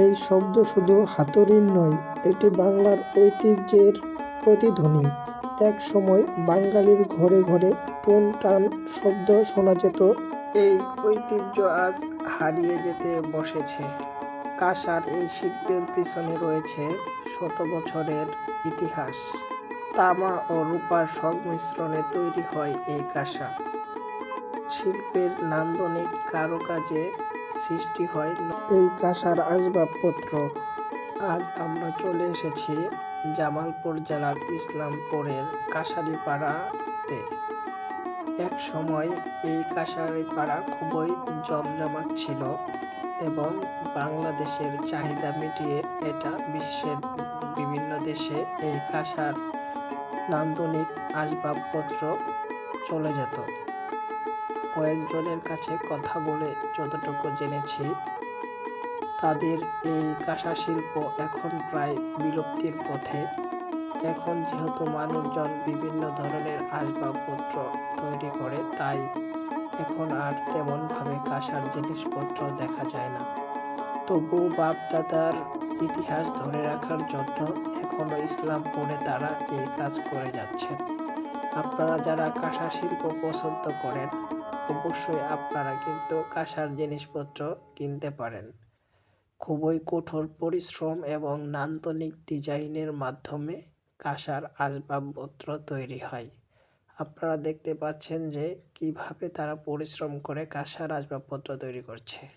এই শব্দ শুধু হাতুড়ির নয়, এটি বাংলার ঐতিহ্যের প্রতিধ্বনি। এক সময় বাঙালির ঘরে ঘরে টুন টান শব্দ শোনা যেত, এই ঐতিহ্য আজ হারিয়ে যেতে বসেছে। কাঁসার এই শিল্পের পিছনে রয়েছে শত বছরের ইতিহাস। তামা ও রূপার সংমিশ্রণে তৈরি হয় এই কাঁসা। শিল্পের নান্দনিক কারুকাজে সৃষ্টি হয় এই কাঁসার আসবাবপত্র আজ আমরা চলে এসেছি জামালপুর জেলার ইসলামপুরের কাঁসারিপাড়াতে। এক সময় এই কাঁসারিপাড়া খুবই জমজমাট ছিল এবং বাংলাদেশের চাহিদা মিটিয়ে এটা বিশ্বের বিভিন্ন দেশে এই কাঁসার নান্দনিক আসবাবপত্র চলে যেত। কয়েকজনের কাছে কথা বলে যতটুকু জেনেছি, তাদের এই কাঁসা শিল্প এখন প্রায় বিলুপ্তির পথে। এখন যেহেতু মানুষজন বিভিন্ন ধরনের আসবাবপত্র তৈরি করে, তাই এখন আর তেমনভাবে কাঁসার জিনিসপত্র দেখা যায় না। তবু বাপ দাদার ইতিহাস ধরে রাখার জন্য এখনও ইসলামপুরে তারা এই কাজ করে যাচ্ছেন। আপনারা যারা কাঁসা শিল্প পছন্দ করেন অবশ্যই আপনারা কিন্তু কাঁসার জিনিসপত্র কিনতে পারেন। খুবই কঠোর পরিশ্রম এবং নান্দনিক ডিজাইনের মাধ্যমে কাঁসার আসবাবপত্র তৈরি হয়। আপনারা দেখতে পাচ্ছেন যে কীভাবে তারা পরিশ্রম করে কাঁসার আসবাবপত্র তৈরি করছে।